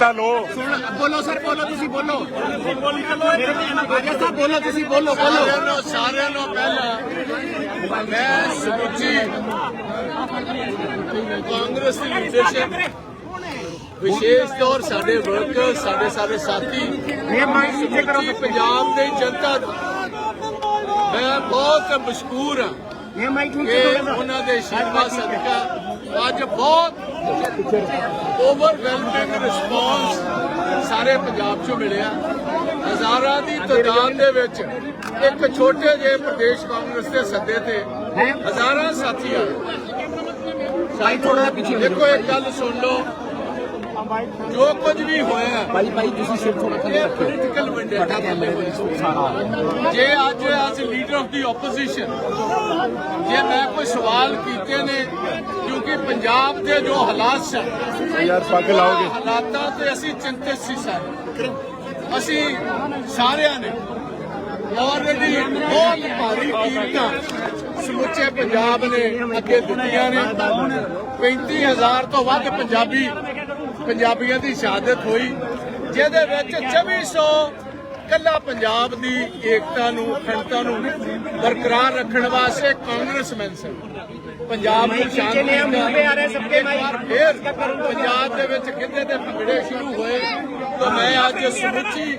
ਤਾਂ ਲੋ। ਬੋਲੋ ਸਰ ਬੋਲੋ ਤੁਸੀਂ ਬੋਲੋ। ਰਾਜਾ ਸਾਹਿਬ ਬੋਲੋ ਤੁਸੀਂ ਬੋਲੋ ਬੋਲੋ। ਸਾਰਿਆਂ ਨੂੰ ਪਹਿਲਾਂ ਮੈਂ ਸਮੁੱਚੀ ਕਾਂਗਰਸ ਦੀ ਲੀਡਰਸ਼ਿਪ ਵਿਸ਼ੇਸ਼ ਤੌਰ ਸਾਡੇ ਵਰਕਰ ਸਾਡੇ ਸਾਰੇ ਸਾਥੀ ਇਹ ਮਾਈਕ ਨੀਚੇ ਕਰੋ। ਪੰਜਾਬ ਦੇ ਜਨਤਾ ਦਾ ਮੈਂ ਬਹੁਤ ਮਸ਼ਕੂਰ ਹਾਂ ਇਹ ਮਾਈਕ ਨੀਚੇ ਕਰੋ। ਉਹਨਾਂ ਦੇ ਆਸ਼ੀਰਵਾਦ ਸਦਕਾ ਅੱਜ ਬਹੁਤ ਓਵਰਵੈਲਮਿੰਗ ਰਿਸਪੌਂਸ ਸਾਰੇ ਪੰਜਾਬ 'ਚੋਂ ਮਿਲਿਆ। ਹਜ਼ਾਰਾਂ ਦੀ ਤਾਦਾਦ ਦੇ ਵਿੱਚ ਇੱਕ ਛੋਟੇ ਜਿਹੇ ਪ੍ਰਦੇਸ਼ ਕਾਂਗਰਸ ਦੇ ਸੱਦੇ ਤੇ ਹਜ਼ਾਰਾਂ ਸਾਥੀ ਆਏ ਭਾਈ ਥੋੜਾ ਪਿੱਛੇ ਦੇਖੋ ਇੱਕ ਗੱਲ ਸੁਣ ਲਓ। ਜੋ ਕੁਝ ਵੀ ਹੋਇਆ ਭਾਈ ਭਾਈ ਤੁਸੀਂ ਸਿਰ ਥੋੜਾ ਇਹ ਪੋਲੀਟੀਕਲ ਵੰਡੇਟਾ ਜੇ ਅੱਜ as leader of the opposition ਜੇ ਮੈਂ ਕੋਈ ਸਵਾਲ ਕੀਤੇ ਨੇ ਕਿਉਂਕਿ ਪੰਜਾਬ ਦੇ ਜੋ ਹਾਲਾਤ ਸਨ ਯਾਰ ਪੱਗ ਲਾਓਗੇ। ਹਾਲਾਤਾਂ ਤੇ ਅਸੀਂ ਚਿੰਤਿਤ ਸੀ ਸਾਰੇ। ਅਸੀਂ ਸਾਰਿਆਂ ਨੇ ਆਲਰੇਡੀ ਬਹੁਤ ਭਾਰੀ ਕੀਮਤਾਂ ਸਮੁੱਚੇ ਪੰਜਾਬ ਨੇ ਅੱਗੇ ਦਿੱਤੀਆਂ ਨੇ। 35000 ਤੋਂ ਵੱਧ ਪੰਜਾਬੀ ਪੰਜਾਬੀਆਂ ਦੀ ਸ਼ਹਾਦਤ ਹੋਈ ਜਿਹਦੇ ਵਿੱਚ 2400 ਇਕੱਲਾ ਪੰਜਾਬ ਦੀ ਏਕਤਾ ਨੂੰ ਅਖੰਡਤਾ ਨੂੰ ਬਰਕਰਾਰ ਰੱਖਣ ਵਾਸਤੇ ਕਾਂਗਰਸਮੈਨ ਸਨ। ਪੰਜਾਬ ਨੂੰ ਸ਼ਾਂਤੀ ਦਾ ਫਿਰ ਪੰਜਾਬ ਦੇ ਵਿੱਚ ਕਿੰਨੇ ਦੇ ਭਗੜੇ ਸ਼ੁਰੂ ਹੋਏ ਤਾਂ ਮੈਂ ਅੱਜ ਸਮੁੱਚੀ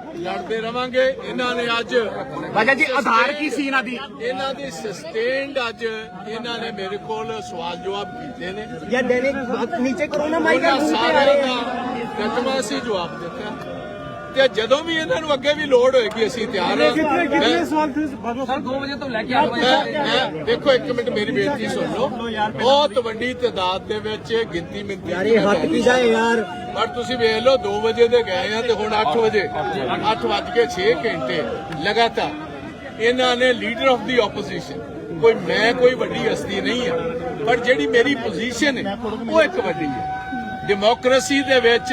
ਲੜਦੇ ਰਵਾਂਗੇ। ਇਹਨਾਂ ਨੇ ਅੱਜ ਬਾਜਾ ਜੀ ਆਧਾਰ ਕੀ ਸੀ ਇਹਨਾਂ ਦੀ? ਇਹਨਾਂ ਦੀ ਸਸਟੇਨਡ ਅੱਜ ਇਹਨਾਂ ਨੇ ਮੇਰੇ ਕੋਲ ਸਵਾਲ ਜਵਾਬ ਕੀਤੇ ਨੇ। ਯਾ ਦੇਨੇ ਨੀਚੇ ਕਰੋ ਨਾ ਮਾਈਕ ਸਾਰਿਆਂ ਦਾ ਕਦਮਾਂ ਸੀ ਜਵਾਬ ਦਿੱਤਾ। ਤੇ ਜਦੋਂ ਵੀ ਇਹਨਾਂ ਨੂੰ ਅੱਗੇ ਵੀ ਲੋੜ ਹੋਏਗੀ ਅਸੀਂ ਤਿਆਰ ਹਾਂ ਮੈਂ- ਸਰ 2 ਵਜੇ ਤੋਂ ਲੈ ਕੇ 8 ਵਜੇ ਮੈਂ ਮੈਂ- ਦੇਖੋ ਇੱਕ ਮਿੰਟ ਮੇਰੀ ਬੇਨਤੀ ਸੁਣ ਲਓ ਬਹੁਤ ਵੱਡੀ ਤਾਦਾਦ ਦੇ ਵਿੱਚ ਗਿਣਤੀ ਮਿੰਤੀ अरे हट भी जाए यार ਪਰ ਤੁਸੀਂ ਵੇਖ ਲਓ 2 ਵਜੇ ਦੇ ਗਏ ਆ ਤੇ ਹੁਣ 8 ਵਜੇ 8 ਵੱਜ ਕੇ 6 ਘੰਟੇ ਲਗਾਤਾਰ ਇਹਨਾਂ ਨੇ ਲੀਡਰ ਆਫ ਦੀ ਆਪੋਜੀਸ਼ਨ ਕੋਈ ਮੈਂ ਕੋਈ ਵੱਡੀ ਹਸਤੀ ਨਹੀਂ ਆ ਪਰ ਜਿਹੜੀ ਮੇਰੀ ਪੋਜੀਸ਼ਨ ਹੈ ਉਹ ਇੱਕ ਵੱਡੀ ਹੈ ਡੈਮੋਕ੍ਰੇਸੀ ਦੇ ਵਿੱਚ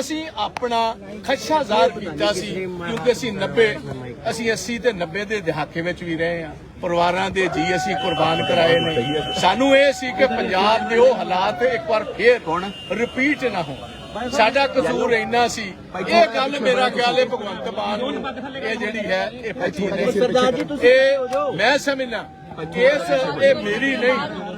ਅਸੀਂ ਆਪਣਾ ਖਦਸ਼ਾ ਜ਼ਾਹਰ ਕੀਤਾ ਸੀ ਕਿਉਂਕਿ ਅਸੀਂ 90 ਅਸੀਂ 80 ਤੇ 90 ਦੇ ਦਹਾਕੇ ਵਿੱਚ ਵੀ ਰਹੇ ਹਾਂ। ਪਰਿਵਾਰਾਂ ਦੇ ਜੀ ਅਸੀਂ ਕੁਰਬਾਨ ਕਰਾਏ ਨੇ। ਸਾਨੂੰ ਇਹ ਸੀ ਕਿ ਪੰਜਾਬ ਦੇ ਉਹ ਹਾਲਾਤ ਇੱਕ ਵਾਰ ਫੇਰ ਰਿਪੀਟ ਨਾ ਹੋਣ। ਸਾਡਾ ਕਸੂਰ ਇੰਨਾ ਸੀ। ਇਹ ਗੱਲ ਮੇਰਾ ਖਿਆਲ ਹੈ ਭਗਵੰਤ ਮਾਨ ਇਹ ਜਿਹੜੀ ਹੈ ਇਹ ਪਤੀ ਨਹੀਂ ਇਹ ਮੈਂ ਸਮਝਣਾ ਇਸ ਇਹ ਮੇਰੀ ਨਹੀਂ।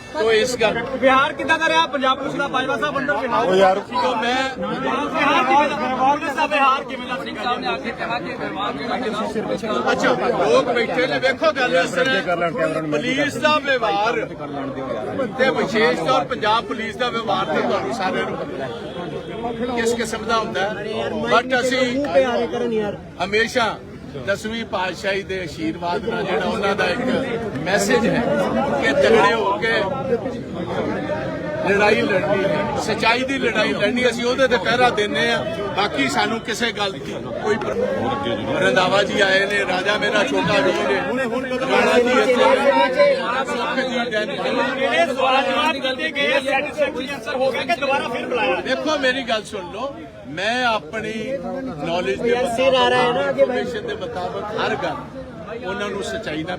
ਤੋ ਇਸ ਕਰ ਬਿਹਾਰ ਕਿੱਦਾਂ ਦਾ ਰਿਹਾ? ਪੰਜਾਬ ਪੁਲਿਸ ਦਾ ਬਾਜਵਾ ਸਾਹਿਬ ਅੰਦਰ ਬਿਹਾਰ ਉਹ ਯਾਰ। ਕਿਉਂ ਮੈਂ ਬਿਹਾਰ ਕਿਵੇਂ ਦਾ ਕਾਂਗਰਸ ਦਾ ਬਿਹਾਰ ਕਿਵੇਂ ਦਾ ਸਿੰਘ ਸਾਹਿਬ ਨੇ ਆ ਕੇ ਕਿਹਾ ਕਿ ਵਿਵਹਾਰ ਜਿਹੜਾ ਅੱਛਾ ਲੋਕ ਬੈਠੇ ਨੇ ਵੇਖੋ ਗੱਲ ਇਸ ਤਰ੍ਹਾਂ ਪੁਲਿਸ ਦਾ ਵਿਵਹਾਰ ਤੇ ਵਿਸ਼ੇਸ਼ ਤੌਰ ਪੰਜਾਬ ਪੁਲਿਸ ਦਾ ਵਿਵਹਾਰ ਤੇ ਤੁਹਾਨੂੰ ਸਾਰਿਆਂ ਨੂੰ ਪਤਾ ਕਿਸ ਕਿਸਮ ਦਾ ਹੁੰਦਾ ਬਟ ਅਸੀਂ ਹਮੇਸ਼ਾ ਦਸਵੀਂ ਪਾਤਸ਼ਾਹੀ ਦੇ ਆਸ਼ੀਰਵਾਦ ਨਾਲ ਜਿਹੜਾ ਉਹਨਾਂ ਦਾ ਇੱਕ ਮੈਸੇਜ ਹੈ ਕਿ ਤਗੜੇ ਹੋ ਕੇ ਲੜਾਈ ਲੜਨੀ ਹੈ। ਸਚਾਈ ਦੀ ਲੜਾਈ ਲੜਨੀ ਅਸੀਂ ਉਹਦੇ ਤੇ ਪਹਿਰਾ ਦਿੰਨੇ ਆ ਬਾਕੀ ਸਾਨੂੰ ਕਿਸੇ ਗੱਲ ਦੀ ਕੋਈ ਰੰਦਾਵਾ ਜੀ ਆਏ ਨੇ ਰਾਜਾ ਮੇਰਾ ਛੋਟਾ ਵੀਰ ਹੈ। ਰਾਣਾ ਜੀ ਇੱਥੇ ਜੀ ਦੇਖੋ ਮੇਰੀ ਗੱਲ ਸੁਣ ਲਓ। ਮੈਂ ਆਪਣੀ ਨੌਲੇਜ ਦੇ ਮੁਤਾਬਕ ਹਰ ਗੱਲ ਉਹਨਾਂ ਨੂੰ ਸਚਾਈ ਨਾਲ